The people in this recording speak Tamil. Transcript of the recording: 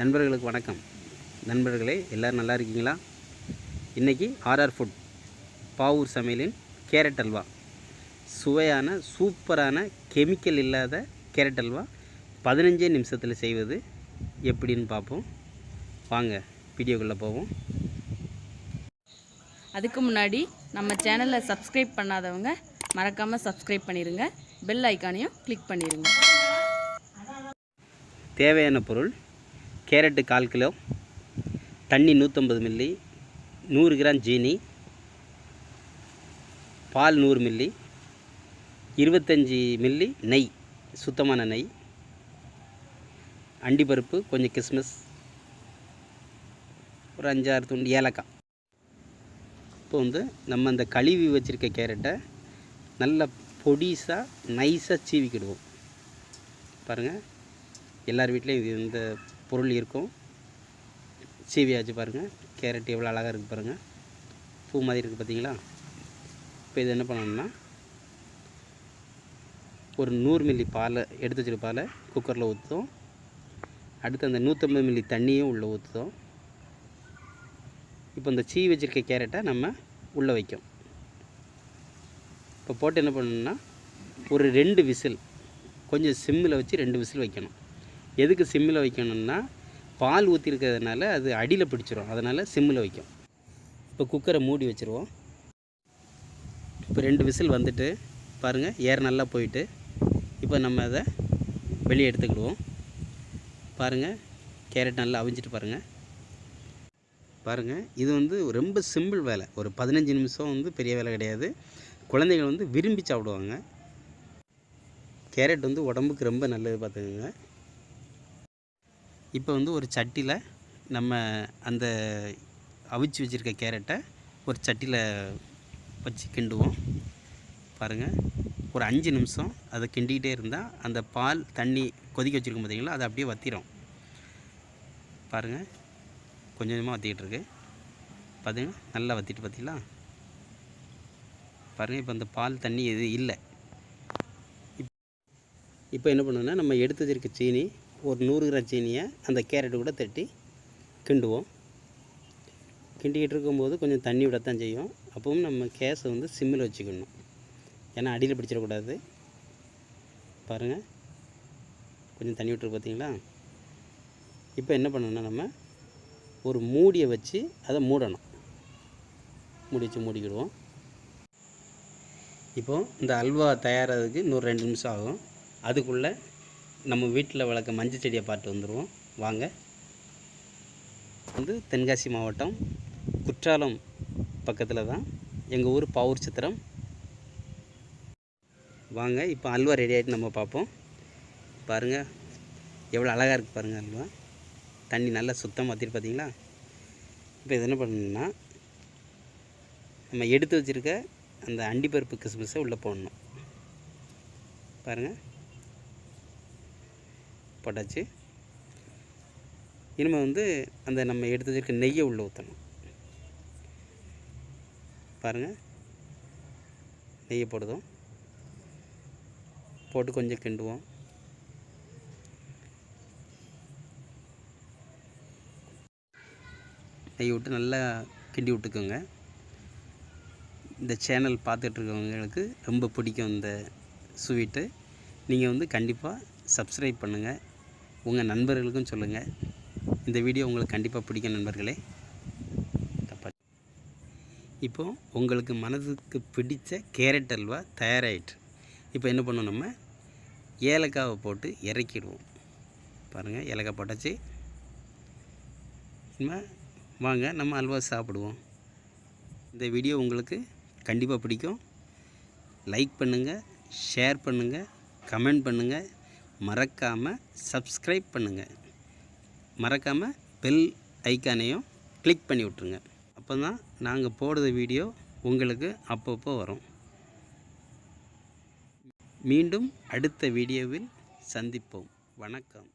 நண்பர்களுக்கு வணக்கம். நண்பர்களே எல்லோரும் நல்லா இருக்கீங்களா? இன்றைக்கி ஆர்ஆர் ஃபுட் பாவூர் சமையலின் கேரட் அல்வா. சுவையான சூப்பரான கெமிக்கல் இல்லாத கேரட் அல்வா பதினஞ்சே நிமிஷத்தில் செய்வது எப்படின்னு பார்ப்போம். வாங்க வீடியோக்குள்ளே போவோம். அதுக்கு முன்னாடி நம்ம சேனலை சப்ஸ்கிரைப் பண்ணாதவங்க மறக்காமல் சப்ஸ்கிரைப் பண்ணிடுங்க பெல் ஐக்கானையும் கிளிக் பண்ணிடுங்க தேவையான பொருள் கேரட்டு கால் கிலோ தண்ணி நூற்றம்பது மில்லி நூறு கிராம் ஜீனி பால் நூறு மில்லி இருபத்தஞ்சி மில்லி நெய் சுத்தமான நெய் அண்டிப்பருப்பு கொஞ்சம் கிஸ்மிஸ் ஒரு அஞ்சாறு துண்டு ஏலக்காய். இப்போ வந்து நம்ம அந்த கழுவி வச்சுருக்க கேரட்டை நல்லா பொடிசாக நைஸாக சீவிக்கிடுவோம். பாருங்கள் எல்லார் வீட்லேயும் இது இந்த பொருள் இருக்கும். சீவியாச்சு பாருங்கள் கேரட் எவ்வளோ அழகாக இருக்குது பாருங்கள் பூ மாதிரி இருக்குது பார்த்தீங்களா இப்போ இது என்ன பண்ணணும்னா ஒரு நூறு மில்லி பாலை எடுத்து வச்சிருக்க பாலை குக்கரில் ஊற்றுவோம் அடுத்து அந்த நூற்றம்பது மில்லி தண்ணியும் உள்ளே ஊற்றுவோம் இப்போ இந்த சீ வச்சுருக்க கேரட்டை நம்ம உள்ளே வைக்கும் இப்போ போட்டு என்ன பண்ணணும்னா ஒரு ரெண்டு விசில் கொஞ்சம் சிம்மில் வச்சு ரெண்டு விசில் வைக்கணும். எதுக்கு சிம்மில் வைக்கணும்னா பால் ஊற்றிருக்கிறதுனால அது அடியில் பிடிச்சிரும். அதனால் சிம்மில் வைக்கும். இப்போ குக்கரை மூடி வச்சுருவோம். இப்போ ரெண்டு விசில் வந்துட்டு பாருங்கள் ஏர் நல்லா போயிட்டு இப்போ நம்ம அதை வெளியே எடுத்துக்கிடுவோம். பாருங்கள் கேரட் நல்லா அவிஞ்சிட்டு பாருங்கள் பாருங்கள் இது வந்து ரொம்ப சிம்பிள் வேலை. ஒரு பதினஞ்சு நிமிஷம் வந்து பெரிய வேலை கிடையாது. குழந்தைகள் வந்து விரும்பி சாப்பிடுவாங்க. கேரட் வந்து உடம்புக்கு ரொம்ப நல்லது பார்த்துக்கோங்க. இப்போ வந்து ஒரு சட்டியில் நம்ம அந்த அவிச்சு வச்சுருக்க கேரட்டை ஒரு சட்டியில் வச்சு கிண்டுவோம். பாருங்கள் ஒரு அஞ்சு நிமிஷம் அதை கிண்டிக்கிட்டே இருந்தால் அந்த பால் தண்ணி கொதிக்க வச்சுருக்கோம் பார்த்தீங்களா? அதை அப்படியே வத்திரும். பாருங்கள் கொஞ்சம் கொஞ்சமாக வற்றிக்கிட்டு இருக்கு. பார்த்தீங்கன்னா நல்லா வற்றிட்டு பார்த்தீங்களா பாருங்கள் இப்போ அந்த பால் தண்ணி எது இல்லை. இப்போ என்ன பண்ணணும்னா நம்ம எடுத்து வச்சிருக்க சீனி ஒரு நூறு கிராம் சீனியை அந்த கேரட்டு கூட தட்டி கிண்டுவோம். கிண்டிக்கிட்டு இருக்கும்போது கொஞ்சம் தண்ணி விடத்தான் செய்யும். அப்பவும் நம்ம கேஸை வந்து சிம்மில் வச்சுக்கணும். ஏன்னா அடியில் பிடிச்சிடக்கூடாது. பாருங்கள் கொஞ்சம் தண்ணி விட்டுருக்கு பார்த்தீங்களா? இப்போ என்ன பண்ணணும்னா நம்ம ஒரு மூடியை வச்சு அதை மூடணும். மூடி வச்சு மூடிக்கிடுவோம். இப்போது இந்த அல்வா தயாராகிறதுக்கு இன்னொரு ரெண்டு நிமிஷம் ஆகும். அதுக்குள்ளே நம்ம வீட்டில் வளர்க்க மஞ்சள் செடியை பார்த்து வந்துடுவோம். வாங்க. வந்து தென்காசி மாவட்டம் குற்றாலம் பக்கத்தில் தான். எங்கள் ஊர் பாவூர் சித்திரம் வாங்க இப்போ அல்வா ரெடி ஆகிட்டு நம்ம பார்ப்போம். பாருங்கள் எவ்வளோ அழகாக இருக்குது பாருங்கள் அல்வா. தண்ணி நல்லா சுத்தமாக பார்த்துட்டு பார்த்தீங்களா இப்போ இது என்ன பண்ணணும்னா நம்ம எடுத்து வச்சுருக்க அந்த அண்டிப்பருப்பு கிறிஸ்மஸை உள்ளே போடணும். பாருங்கள் போட்டாச்சு. இனிமேல் வந்து அந்த நம்ம எடுத்து வச்சுருக்க நெய்யை உள்ளே ஊற்றணும் பாருங்கள் நெய்யை போடுதோம் போட்டு கொஞ்சம் கிண்டுவோம். நெய் விட்டு நல்லா கிண்டி விட்டுக்கோங்க. இந்த சேனல் பார்த்துட்ருக்கவங்களுக்கு ரொம்ப பிடிக்கும் இந்த ஸ்வீட்டு. நீங்கள் வந்து கண்டிப்பாக சப்ஸ்கிரைப் பண்ணுங்கள் உங்கள் நண்பர்களுக்கும் சொல்லுங்கள். இந்த வீடியோ உங்களுக்கு கண்டிப்பாக பிடிக்கும் நண்பர்களே. தப்பா இப்போது உங்களுக்கு மனதுக்கு பிடித்த கேரட் அல்வா தயாராகிட்டு இப்போ என்ன பண்ணோம் நம்ம? ஏலக்காவை போட்டு இறக்கிடுவோம். பாருங்கள் ஏலக்காய் போட்டாச்சு. இனிமேல் வாங்க நம்ம அல்வா சாப்பிடுவோம். இந்த வீடியோ உங்களுக்கு கண்டிப்பாக பிடிக்கும். லைக் பண்ணுங்கள் ஷேர் பண்ணுங்கள் கமெண்ட் பண்ணுங்கள் மறக்காமல் சப்ஸ்கிரைப் பண்ணுங்கள் மறக்காமல் பெல் ஐக்கானையும் கிளிக் பண்ணி விட்ருங்க அப்போ தான் நாங்கள் போடுற வீடியோ உங்களுக்கு அப்பப்போ வரும். மீண்டும் அடுத்த வீடியோவில் சந்திப்போம். வணக்கம்.